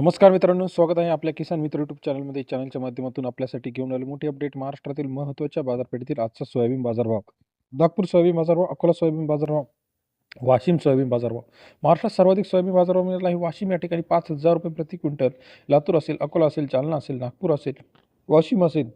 नमस्कार मित्रांनो स्वागत आहे आपल्या किसान मित्र यूट्यूब चॅनलमध्ये चॅनलच्या माध्यमातून आपल्यासाठी घेऊन आले मोठी अपडेट महाराष्ट्रातील महत्त्वाच्या बाजारपेठेतील आजचा सोयाबीन बाजारभाव. नागपूर सोयाबीन बाजारभाव अकोला सोयाबीन बाजारभाव वाशिम सोयाबीन बाजारभाव. महाराष्ट्रात सर्वाधिक सोयाबीन बाजारभाव मिळाला आहे वाशिम या ठिकाणी पाच हजार रुपये प्रति क्विंटल. लातूर असेल अकोला असेल जालना असेल नागपूर असेल वाशिम असेल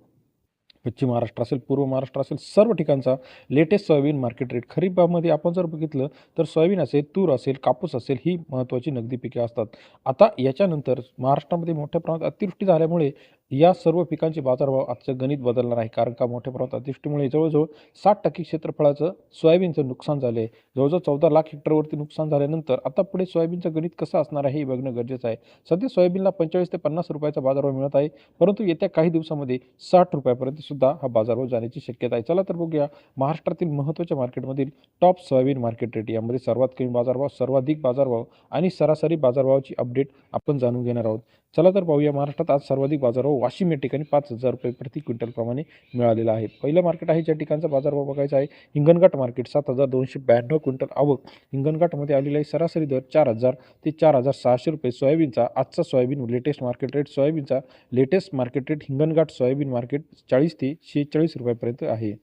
पश्चिम महाराष्ट्र असेल पूर्व महाराष्ट्र असेल सर्व ठिकाणचा लेटेस्ट सोयाबीन मार्केट रेट खरीपामध्ये आपण जर बघितलं तर सोयाबीन असेल तूर असेल कापूस असेल ही महत्त्वाची नगदी पिके असतात. आता याच्यानंतर महाराष्ट्रामध्ये मोठ्या प्रमाणात अतिवृष्टी झाल्यामुळे या सर्व पिकांचे बाजारभाव आजचं गणित बदलणार आहे. कारण का मोठ्या प्रमाणात अतिवृष्टीमुळे जवळजवळ साठ टक्के क्षेत्रफळाचं सोयाबीनचं नुकसान झालं आहे जवळजवळ चौदा लाख हेक्टरवरती नुकसान झाल्यानंतर आता पुढे सोयाबीनचं गणित कसं असणार आहे हे बघणं गरजेचं आहे. सध्या सोयाबीनला पंचेचाळीस ते पन्नास रुपयाचा बाजारभाव मिळत आहे. परंतु येत्या काही दिवसामध्ये साठ रुपयापर्यंत सुद्धा हा बाजारभाव जाण्याची शक्यता आहे. चला तर बघूया महाराष्ट्रातील महत्त्वाच्या मार्केटमधील टॉप सोयाबीन मार्केट रेट यामध्ये सर्वात कमी बाजारभाव सर्वाधिक बाजारभाव आणि सरासरी बाजारभावाची अपडेट आपण जाणून घेणार आहोत. चला तर पाहूया महाराष्ट्रात आज सर्वाधिक बाजारभाव वाशिम या ठिकाणी पाच हजार रुपये प्रति क्विंटलप्रमाणे मिळालेला आहे. पहिलं मार्केट आहे ज्या ठिकाणचा बाजारभाव बघायचा आहे हिंगणघाट मार्केट सात हजार दोनशे ब्याण्णव क्विंटल आवक. हिंगणघाटमध्ये आलेला आहे सरासरी दर चार हजार ते चार हजार सहाशे रुपये. सोयाबीनचा आजचा soybean latest market rate सोयाबीनचा latest market rate Hinganghat soybean market चाळीस ते शेहेचाळीस रुपयापर्यंत आहे.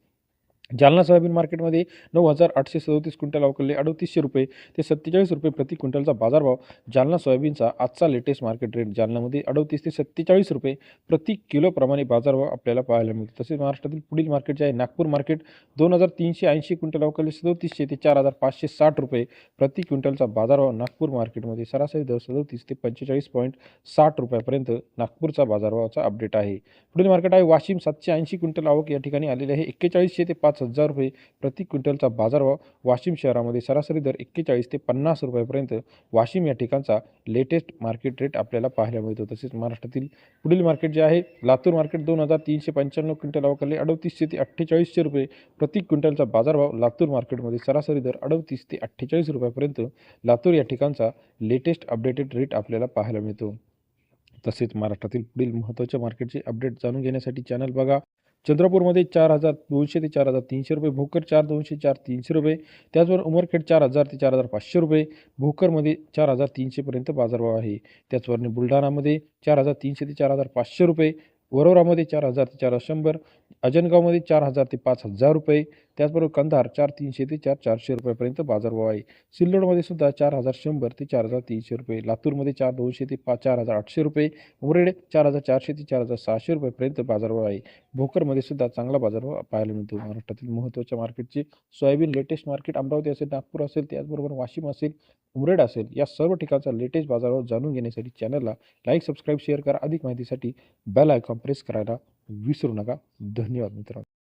जालना सोयाबीन मार्केटमध्ये नऊ हजार आठशे सदोतीस क्विंटल अवकलले अडतीसशे रुपये ते सत्तेचाळीस रुपये प्रति क्विंटलचा बाजारभाव. जालना सोयाबीनचा आजचा लेटेस्ट मार्केट रेट जालनामध्ये अडतीस ते सत्तेचाळीस रुपये प्रति किलोप्रमाणे बाजारभाव आपल्याला पाहायला मिळतो. तसेच महाराष्ट्रातील पुढील मार्केट जे आहे नागपूर मार्केट दोन हजार तीनशे ऐंशी क्विंटल अवकलले सदोतीसशे ते चार हजार पाचशे साठ रुपये प्रति क्विंटलचा बाजारभाव नागपूर मार्केटमध्ये सरासरी दर सदोतीस ते पंचेचाळीस पॉईंट साठ रुपयापर्यंत नागपूरचा बाजारभावाचा अपडेट आहे. पुढील मार्केट आहे वाशिम सातशे ऐंशी क्विंटल आवक या ठिकाणी आलेले आहे. एक्केचाळीसशे ते पाच पाच हजार रुपये प्रति क्विंटलचा बाजारभाव वाशिम शहरामध्ये सरासरी दर एक्केचाळीस ते पन्नास रुपयापर्यंत वाशिम या ठिकाणचा लेटेस्ट मार्केट रेट आपल्याला पाहायला मिळतो. तसेच महाराष्ट्रातील पुढील मार्केट जे आहे लातूर मार्केट दोन हजार तीनशे पंच्याण्णव क्विंटल अवकाले अडतीसशे ते अठ्ठेचाळीसशे रुपये प्रति क्विंटलचा बाजारभाव लातूर मार्केटमध्ये सरासरी दर अडतीस ते अठ्ठेचाळीस रुपयापर्यंत लातूर या ठिकाणचा लेटेस्ट अपडेटेड रेट आपल्याला पाहायला मिळतो. तसेच महाराष्ट्रातील पुढील महत्त्वाच्या मार्केटचे अपडेट जाणून घेण्यासाठी चॅनल बघा. चंद्रपूरमध्ये चार हजार दोनशे ते चार हजार तीनशे रुपये भोकर चार दोनशे चार तीनशे रुपये त्याचबरोबर उमरखेड चार हजार ते चार हजार पाचशे रुपये भोकरमध्ये चार हजार तीनशेपर्यंत बाजारभाव आहे त्याचबरोबर बुलढाणामध्ये चार हजार तीनशे ते चार हजार पाचशे रुपये वरोरामध्ये चार हजार ते चार हजार शंभर अजनगावमध्ये चार हजार ते पाच हजार रुपये त्याचबरोबर कंधार चार तीनशे ते चार चारशे रुपयापर्यंत बाजारभाव आहे. सिल्लोडमध्ये सुद्धा चार हजार शंभर ते चार हजार तीनशे रुपये. लातूरमध्ये चार दोनशे ते पाच चार हजार आठशे रुपये. उमरेड चार हजार चारशे ते चार हजार सहाशे रुपयेपर्यंत बाजारभाव आहे. भोकरमध्ये सुद्धा चांगला बाजारभाव पाहायला मिळतो. महाराष्ट्रातील महत्त्वाच्या मार्केटचे सोयाबीन लेटेस्ट मार्केट अमरावती असेल नागपूर असेल त्याचबरोबर वाशिम असेल उमरेड असेल या सर्व ठिकाणचा लेटेस्ट बाजारभाव जाणून घेण्यासाठी चॅनलला लाईक सबस्क्राईब शेअर करा. अधिक माहितीसाठी बेल आयकॉन प्रेस करायला विसरू नका. धन्यवाद मित्रांनो.